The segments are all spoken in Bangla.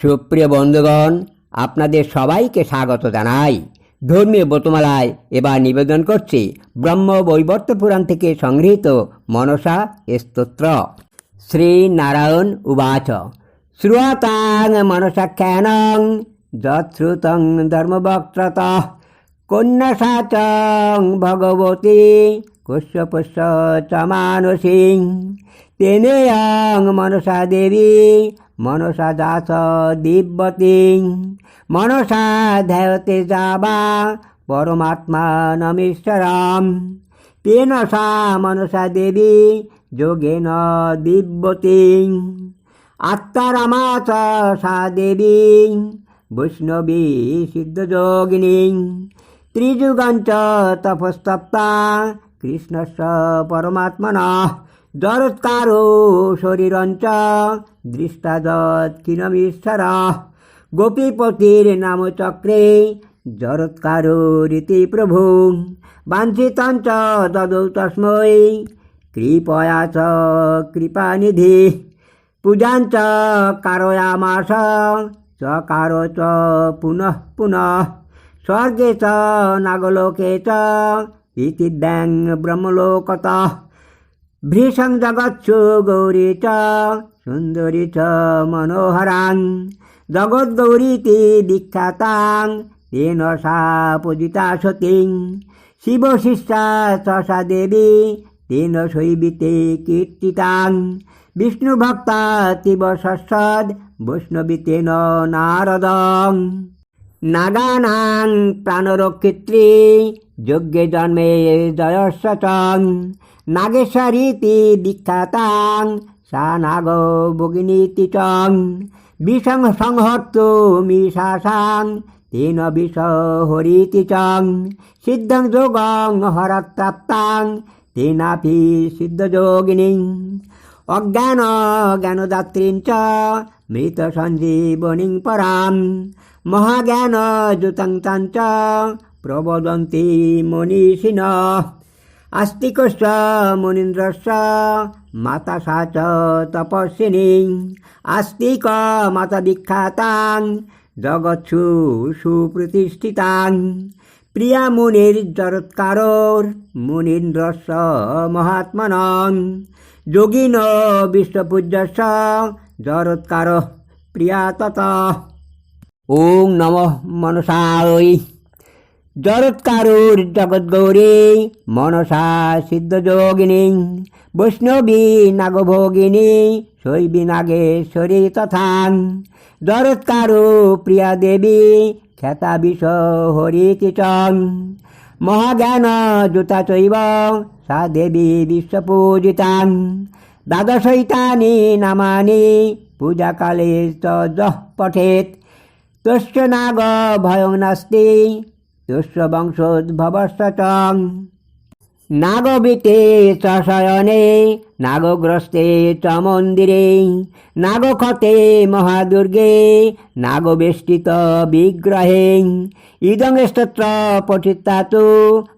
সুপ্রিয় বন্ধুগণ, আপনাদের সবাইকে স্বাগত জানাই। ধর্মীয় ব্রতমালায় এবার নিবেদন করছি ব্রহ্ম বৈবর্ত পুরাণ থেকে সংগৃহীত মনসা স্তোত্র। শ্রী নারায়ণ উবাচ। শ্রুয়তাং মনসাখ্যানং যশ্রুতং ধর্মবক্ত্রত কন্যাসাচং ভগবতী কুশ্যপুষ্য চ তেনেয়ং মনসা দেবী মনসা দাস দিব্যতি মনসা ধ্যায়তে যাবা পরমাত্মা নমীশ্বরম তেন সা মনসা দেবী যোগেন দিব্যতি আত্মারামা চ সা দেবী বৈষ্ণবী সিদ্ধযোগিনী ত্রিযুগাঞ্চ তপস্তপ্তা কৃষ্ণস্য পরমাত্মনা জরৎকারো শরীরঞ্চ দৃষ্টাদৎকিনমীশ্বর গোপীপতির নামচক্রে জরৎকারো রীতি প্রভু। বাঞ্ছিতঞ্চ দদৌ তস্मै কৃপয়া চ কৃপানিধি। পূজাঞ্চ কারয়ামাস চকার চ পুনঃ পুনঃ। স্বর্গে চ নাগলোকে চ ইতি ব্যাং ব্রহ্মলোকত। ভৃশং জগৎসু গৌরী চ সুন্দরী চ মনোহরাং জগদ্গৌরীতি বিখ্যাতাং, তেন সা পূজিতা সতীং। শিবশিষ্যা চ সা দেবী, তেন শৈবিতে কীর্তিতাং। বিষ্ণুভক্তা তিব সস্বদ বৈষ্ণবীতেন নারদং। নাগানাং প্রাণরক্ষিত্রী, যজ্ঞে জন্মে জয়স্বচং নাগেশ্বরীতি বিখ্যাতাং সা নাগ ভগিনীতি চং। বিষং সংহর্ত মিশাসাং তেন বিষ হরিতি চং। সিদ্ধং যোগং হরপ্রাপ্তাং তেনাপি সিদ্ধযোগিনী অজ্ঞান জ্ঞানদাত্রীং চ মৃত সঞ্জীবনীং পরাম। মহাজ্ঞান যুতং তাং চ প্রবদন্তি মনীষিণ আস্তিকস্য, মুনীন্দ্রস্য মাতা সা চ তপস্বিনী। আস্তিক মাতা বিখ্যাতাং জগৎসু সুপ্রতিষ্ঠিতাং। প্রিয়া মুনির জরৎকারোর, মুনীন্দ্রস্য মহাত্মনং। যোগিন বিশ্বপূজ্যস্য, জরৎকার প্রিয়া তত। ওং নম মনসায়। জরৎকারুর জগদ্গৌরী মনসা সিদ্ধযোগিনী বৈষ্ণবী নাগভোগিনী, শৈবী নাগেশ্বরী তথাং জরৎকারু প্রিয়া দেবী, খ্যাতা বিষ হরিতি চং মহাজ্ঞান জুতা চৈব, সা দেবী বিশ্বপূজিতাং দ্বাদশৈতানি নামানি পূজাকালে চ যঃ পঠেত। তস্য নাগ ভয়ং নাস্তি তস্য নাগবিতে চ শয়নে নাগগ্রস্তে চ মন্দিরে নাগক্ষতে মহাদুর্গে, নাগবেষ্টিত বিগ্রহে। ইদং স্তোত্র পঠিতা তু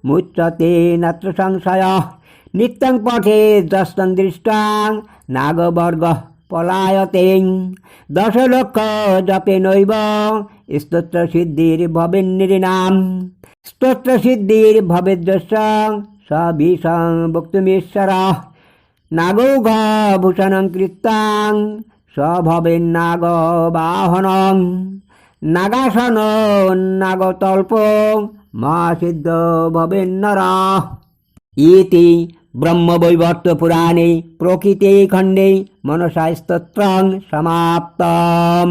মুচ্যতে নাত্র সংশয়। নিত্যং পঠে দস্তং দৃষ্টাং নাগবর্গ পলায়তে। দশলক্ষ জপে নৈব স্তোত্র সিদ্ধির ভবেন্নির্নাম স্তোত্র সিদ্ধির ভবেদ্যস্য সবিষং বক্তুমেশ্বর নাগৌঘ ভূষণং কৃত্তাং স্বভবেন্নাগ বাহনং নাগাসন নাগতল্প মা সিদ্ধ ভবেন্নর। ইতি ব্রহ্মবৈবর্ত পুরাণে প্রকৃতে খণ্ডে মনসা স্তোত্রং সমাপ্তম।